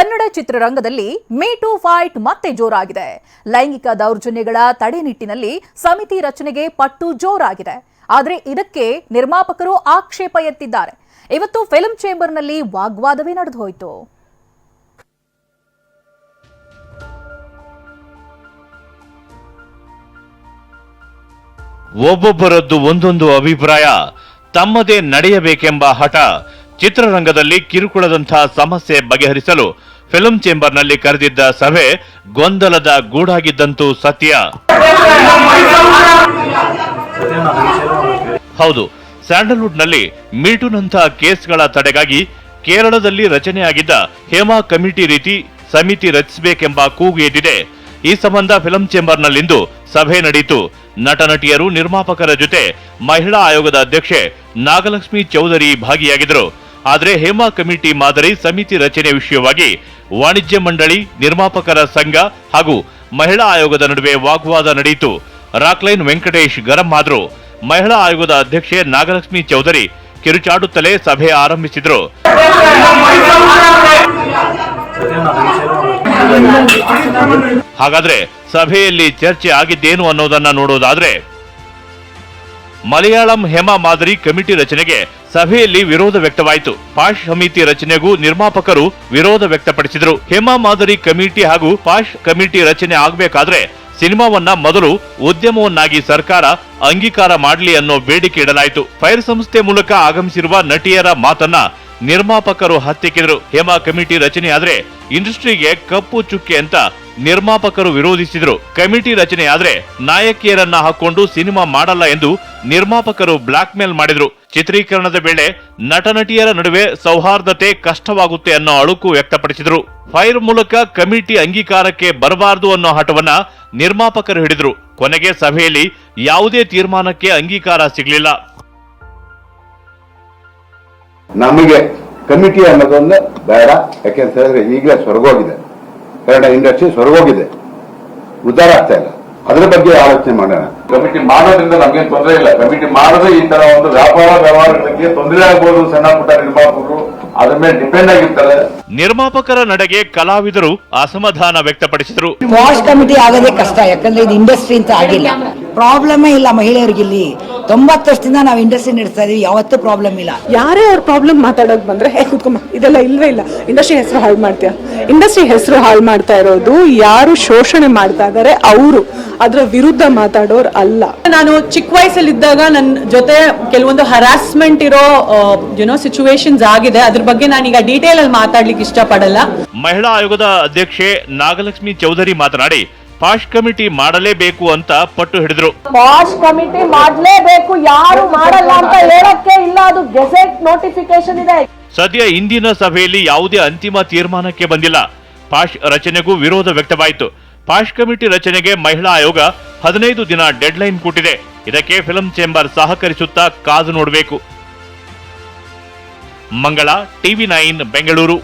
ಕನ್ನಡ ಚಿತ್ರರಂಗದಲ್ಲಿ me to fight ಮತ್ತೆ ಜೋರಾಗಿದೆ. ಲೈಂಗಿಕ ದೌರ್ಜನ್ಯಗಳ ತಡೆ ನಿಟ್ಟಿನಲ್ಲಿ ಸಮಿತಿ ರಚನೆಗೆ ಪಟ್ಟು ಜೋರಾಗಿದೆ. ಆದರೆ ಇದಕ್ಕೆ ನಿರ್ಮಾಪಕರು ಆಕ್ಷೇಪ ಎತ್ತಿದ್ದಾರೆ. ಇವತ್ತು ಫಿಲ್ಮ್ ಚೇಂಬರ್ನಲ್ಲಿ ವಾಗ್ವಾದವೇ ನಡೆದು ಹೋಯಿತು ಒಬ್ಬೊಬ್ಬರದ್ದು ಒಂದೊಂದು ಅಭಿಪ್ರಾಯ ತಮ್ಮದೇ ನಡೆಯಬೇಕೆಂಬ ಹಠ ಚಿತ್ರರಂಗದಲ್ಲಿ ಕಿರುಕುಳದಂತಹ ಸಮಸ್ಯೆ ಬಗೆಹರಿಸಲು ಫಿಲ್ಮ್ ಚೇಂಬರ್ನಲ್ಲಿ ಕರೆದಿದ್ದ ಸಭೆ ಗೊಂದಲದ ಗೂಡಾಗಿದ್ದಂತೂ ಸತ್ಯ. ಹೌದು, ಸ್ಯಾಂಡಲ್ವುಡ್ನಲ್ಲಿ ಮೀಟುನಂತಹ ಕೇಸ್ಗಳ ತಡೆಗಾಗಿ ಕೇರಳದಲ್ಲಿ ರಚನೆಯಾಗಿದ್ದ ಹೇಮಾ ಕಮಿಟಿ ರೀತಿ ಸಮಿತಿ ರಚಿಸಬೇಕೆಂಬ ಕೂಗು ಎದ್ದಿದೆ. ಈ ಸಂಬಂಧ ಫಿಲಂ ಚೇಂಬರ್ನಲ್ಲಿಂದು ಸಭೆ ನಡೆಯಿತು. ನಟ ನಟಿಯರು ನಿರ್ಮಾಪಕರ ಜೊತೆ ಮಹಿಳಾ ಆಯೋಗದ ಅಧ್ಯಕ್ಷೆ ನಾಗಲಕ್ಷ್ಮಿ ಚೌಧರಿ ಭಾಗಿಯಾಗಿದ್ದರು. ಆದರೆ ಹೇಮಾ ಕಮಿಟಿ ಮಾದರಿ ಸಮಿತಿ ರಚನೆ ವಿಷಯವಾಗಿ ವಾಣಿಜ್ಯ ಮಂಡಳಿ, ನಿರ್ಮಾಪಕರ ಸಂಘ ಹಾಗೂ ಮಹಿಳಾ ಆಯೋಗದ ನಡುವೆ ವಾಗ್ವಾದ ನಡೆಯಿತು. ರಾಕ್ಲೈನ್ ವೆಂಕಟೇಶ್ ಗರಂ ಆದರು. ಮಹಿಳಾ ಆಯೋಗದ ಅಧ್ಯಕ್ಷೆ ನಾಗಲಕ್ಷ್ಮಿ ಚೌಧರಿ ಕಿರುಚಾಡುತ್ತಲೇ ಸಭೆ ಆರಂಭಿಸಿದರು. ಹಾಗಾದ್ರೆ ಸಭೆಯಲ್ಲಿ ಚರ್ಚೆ ಆಗಿದ್ದೇನು ಅನ್ನೋದನ್ನ ನೋಡೋದಾದ್ರೆ ಮಲಯಾಳಂ ಹೇಮಾ ಮಾದರಿ ಕಮಿಟಿ ರಚನೆಗೆ ಸಭೆಯಲ್ಲಿ ವಿರೋಧ ವ್ಯಕ್ತವಾಯಿತು. ಪಾಶ್ ಸಮಿತಿ ರಚನೆಗೂ ನಿರ್ಮಾಪಕರು ವಿರೋಧ ವ್ಯಕ್ತಪಡಿಸಿದರು. ಹೇಮಾ ಮಾದರಿ ಕಮಿಟಿ ಹಾಗೂ ಪಾಶ್ ಕಮಿಟಿ ರಚನೆ ಆಗಬೇಕಾದ್ರೆ ಸಿನಿಮಾವನ್ನ ಮೊದಲು ಉದ್ಯಮವನ್ನಾಗಿ ಸರ್ಕಾರ ಅಂಗೀಕಾರ ಮಾಡಲಿ ಅನ್ನೋ ಬೇಡಿಕೆ ಇಡಲಾಯಿತು. ಫೈರ್ ಸಂಸ್ಥೆ ಮೂಲಕ ಆಗಮಿಸಿರುವ ನಟಿಯರ ಮಾತನ್ನ ನಿರ್ಮಾಪಕರು ಹತ್ತಿಕ್ಕಿದರು ಹೇಮಾ ಕಮಿಟಿ ರಚನೆ ಆದ್ರೆ ಇಂಡಸ್ಟ್ರಿಗೆ ಕಪ್ಪು ಚುಕ್ಕೆ ಅಂತ ನಿರ್ಮಾಪಕರು ವಿರೋಧಿಸಿದರು. ಕಮಿಟಿ ರಚನೆ ಆದ್ರೆ ನಾಯಕಿಯರನ್ನ ಹಾಕೊಂಡು ಸಿನಿಮಾ ಮಾಡಲ್ಲ ಎಂದು ನಿರ್ಮಾಪಕರು ಬ್ಲಾಕ್ ಮೇಲ್ ಮಾಡಿದ್ರು. ಚಿತ್ರೀಕರಣದ ವೇಳೆ ನಟ ನಟಿಯರ ನಡುವೆ ಸೌಹಾರ್ದತೆ ಕಷ್ಟವಾಗುತ್ತೆ ಅನ್ನೋ ಅಳುಕು ವ್ಯಕ್ತಪಡಿಸಿದ್ರು. ಫೈರ್ ಮೂಲಕ ಕಮಿಟಿ ಅಂಗೀಕಾರಕ್ಕೆ ಬರಬಾರದು ಅನ್ನೋ ಹಠವನ್ನ ನಿರ್ಮಾಪಕರು ಹಿಡಿದ್ರು. ಕೊನೆಗೆ ಸಭೆಯಲ್ಲಿ ಯಾವುದೇ ತೀರ್ಮಾನಕ್ಕೆ ಅಂಗೀಕಾರ ಸಿಗಲಿಲ್ಲ. ನಮಗೆ ಕಮಿಟಿ ಅನ್ನೋದೊಂದು ಬೇಡ. ಯಾಕೆಂತ ಹೇಳಿದ್ರೆ ಈಗಲೇ ಸ್ವರ್ಗೋಗಿದೆ. ಕನ್ನಡ ಇಂಡಸ್ಟ್ರಿ ಸೊರಗೋಗಿದೆ. ಉದ್ದಾರ ಆಗ್ತಾ ಇಲ್ಲ. ಅದ್ರ ಬಗ್ಗೆ ಆಲೋಚನೆ ಮಾಡೋಣ. ಕಮಿಟಿ ಮಾಡೋದ್ರಿಂದ ನಮ್ಗೇನು ತೊಂದರೆ ಇಲ್ಲ. ಕಮಿಟಿ ಮಾಡದೆ ಈ ತರ ಒಂದು ವ್ಯಾಪಾರ ವ್ಯವಹಾರಗಳಿಗೆ ತೊಂದರೆ ಆಗ್ಬೋದು ಸಣ್ಣ ಪುಟ್ಟ ನಿರ್ಮಾಪಕರು ಅದ್ರ ಮೇಲೆ ಡಿಪೆಂಡ್ ಆಗಿರ್ತಾರೆ. ನಿರ್ಮಾಪಕರ ನಡೆಗೆ ಕಲಾವಿದರು ಅಸಮಾಧಾನ ವ್ಯಕ್ತಪಡಿಸಿದರು. ವಾಶ್ ಕಮಿಟಿ ಆಗೋದೇ ಕಷ್ಟ. ಯಾಕಂದ್ರೆ ಇದು ಇಂಡಸ್ಟ್ರಿ ಅಂತ ಆಗಿಲ್ಲ. ಪ್ರಾಬ್ಲಮೇ ಇಲ್ಲ ಮಹಿಳೆಯರಿಗೆ ಇಲ್ಲಿ. ತೊಂಬತ್ತು ವರ್ಷದಿಂದ ನಾವು ಇಂಡಸ್ಟ್ರಿ ನಡೆಸ್ತಾ ಇದೀವಿ ಯಾವತ್ತೂ ಪ್ರಾಬ್ಲಮ್ ಇಲ್ಲ. ಯಾರೇ ಅವ್ರ ಪ್ರಾಬ್ಲಮ್ ಮಾತಾಡೋಕೆ ಬಂದ್ರೆ ಹೇ ಕುತ್ಕೊಂಬ ಇದೆಲ್ಲ ಇಲ್ವೇ ಇಲ್ಲ. ಇಂಡಸ್ಟ್ರಿ ಹೆಸರು ಹಾಳು ಮಾಡ್ತೀಯ? ಇಂಡಸ್ಟ್ರಿ ಹೆಸರು ಹಾಳು ಮಾಡ್ತಾ ಇರೋದು ಯಾರು ಶೋಷಣೆ ಮಾಡ್ತಾ ಇದಾರೆ ಅವರು. ಅದರ ವಿರುದ್ಧ ಮಾತಾಡೋರು ಅಲ್ಲ. ನಾನು ಚಿಕ್ಕ ವಯಸ್ಸಲ್ಲಿದ್ದಾಗ ನನ್ನ ಜೊತೆ ಕೆಲವೊಂದು ಹರಾಸ್ಮೆಂಟ್ ಇರೋ ಯುನೋ ಸಿಚುವೇಶನ್ಸ್ ಆಗಿದೆ. ಅದ್ರ ಬಗ್ಗೆ ನಾನೀಗ ಡೀಟೇಲ್ ಅಲ್ಲಿ ಮಾತಾಡ್ಲಿಕ್ಕೆ ಇಷ್ಟಪಡಲ್ಲ. ಮಹಿಳಾ ಆಯೋಗದ ಅಧ್ಯಕ್ಷೆ ನಾಗಲಕ್ಷ್ಮಿ ಚೌಧರಿ ಮಾತನಾಡಿ ಪಾಶ್ ಕಮಿಟಿ ಮಾಡಲೇಬೇಕು ಅಂತ ಪಟ್ಟು ಹಿಡಿದ್ರು. ಪಾಶ್ ಕಮಿಟಿ ಮಾಡಲೇಬೇಕು ಯಾರು ಮಾಡಲ್ಲ ಅಂತ ಹೇಳಕ್ಕೆ ಇಲ್ಲ ಅದು ಗೆಜೆಟ್ ನೋಟಿಫಿಕೇಶನ್ ಇದೆ. ಸದ್ಯ ಇಂದಿನ ಸಭೆಯಲ್ಲಿ ಯಾವುದೇ ಅಂತಿಮ ತೀರ್ಮಾನಕ್ಕೆ ಬಂದಿಲ್ಲ. ಪಾಶ್ ರಚನೆಗೂ ವಿರೋಧ ವ್ಯಕ್ತವಾಯಿತು. ಪಾಶ್ ಕಮಿಟಿ ರಚನೆಗೆ ಮಹಿಳಾ ಆಯೋಗ ಹದಿನೈದು ದಿನ ಡೆಡ್ಲೈನ್ ಕೊಟ್ಟಿದೆ ಇದಕ್ಕೆ ಫಿಲಂ ಚೇಂಬರ್ ಸಹಕರಿಸುತ್ತಾ ಕಾದು ನೋಡಬೇಕು. ಮಂಗಳ ಟಿವಿ ನೈನ್ ಬೆಂಗಳೂರು.